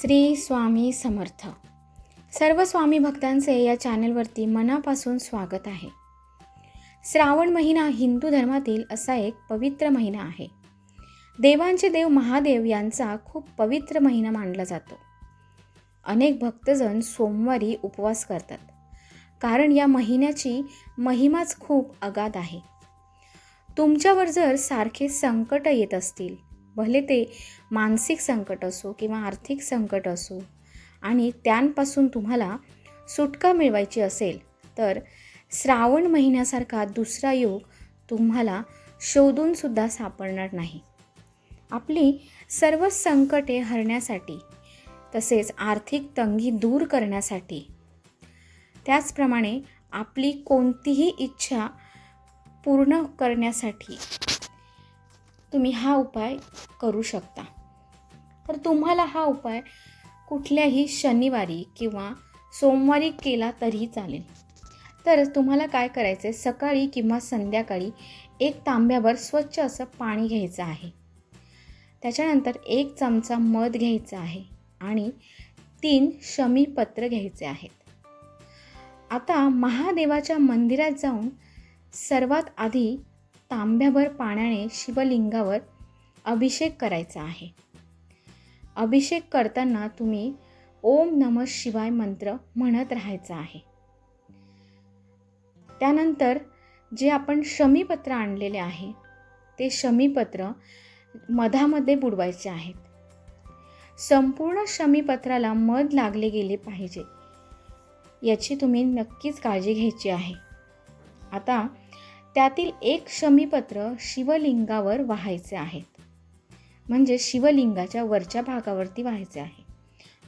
श्री स्वामी समर्थ. सर्व स्वामी भक्तांचे या चॅनलवरती मनापासून स्वागत आहे. श्रावण महिना हिंदू धर्मातील असा एक पवित्र महिना आहे. देवांचे देव महादेव यांचा खूप पवित्र महिना मानला जातो. अनेक भक्तजण सोमवारी उपवास करतात. कारण या महिन्याची महिमाच खूप अगाध आहे. तुमच्यावर जर सारखे संकट येत असतील भले ते मानसिक संकट असो किंवा आर्थिक संकट असो आणि त्यांपासून तुम्हाला सुटका मिळवायची असेल तर श्रावण महिन्यासारखा दुसरा योग तुम्हाला शोधूनसुद्धा सापडणार नाही. आपली सर्व संकटे हरण्यासाठी तसेच आर्थिक तंगी दूर करण्यासाठी त्याचप्रमाणे आपली कोणतीही इच्छा पूर्ण करण्यासाठी तुम्ही हा उपाय करू शकता. तर तुम्हाला हा उपाय कुठल्याही शनिवारी किंवा सोमवारी केला तरीही चालेल. तर तुम्हाला काय करायचं आहे सकाळी किंवा संध्याकाळी एक तांब्यावर स्वच्छ असं पाणी घ्यायचं आहे. त्याच्यानंतर एक चमचा मध घ्यायचा आहे आणि तीन शमीपत्र घ्यायचे आहेत. आता महादेवाच्या मंदिरात जाऊन सर्वात आधी तांब्याभर पाण्याने शिवलिंगावर अभिषेक करायचा आहे. अभिषेक करताना तुम्ही ओम नम शिवाय मंत्र म्हणत राहायचा आहे. त्यानंतर जे आपण शमीपत्र आणलेले आहे ते शमीपत्र मधामध्ये बुडवायचे आहेत. संपूर्ण शमीपत्राला मध लागले गेले पाहिजे याची तुम्ही नक्कीच काळजी घ्यायची आहे. आता त्यातील एक शमीपत्र शिवलिंगावर वाहायचे आहेत. म्हणजे शिवलिंगाच्या वरच्या भागावरती व्हायचे आहे.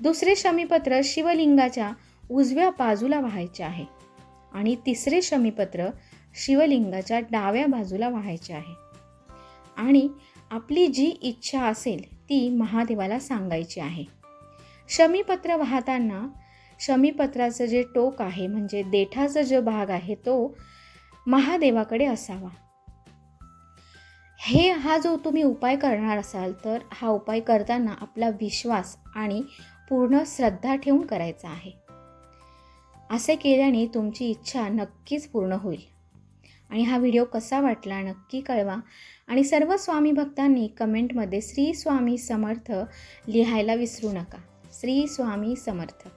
दुसरे शमीपत्र शिवलिंगाच्या उजव्या बाजूला व्हायचे आहे. आणि तिसरे शमीपत्र शिवलिंगाच्या डाव्या बाजूला व्हायचे आहे. आणि आपली जी इच्छा असेल ती महादेवाला सांगायची आहे. शमीपत्र वाहताना शमीपत्राचं जे टोक आहे म्हणजे देठाचा जो भाग आहे तो महादेवाकडे असावा. हे हा जो तुम्ही उपाय करणार असाल तर हा उपाय करताना आपला विश्वास आणि पूर्ण श्रद्धा ठेवून करायचा आहे. असे केल्याने तुमची इच्छा नक्कीच पूर्ण होईल. आणि हा व्हिडिओ कसा वाटला नक्की कळवा. आणि सर्व स्वामी भक्तांनी कमेंटमध्ये श्री स्वामी समर्थ लिहायला विसरू नका. श्री स्वामी समर्थ.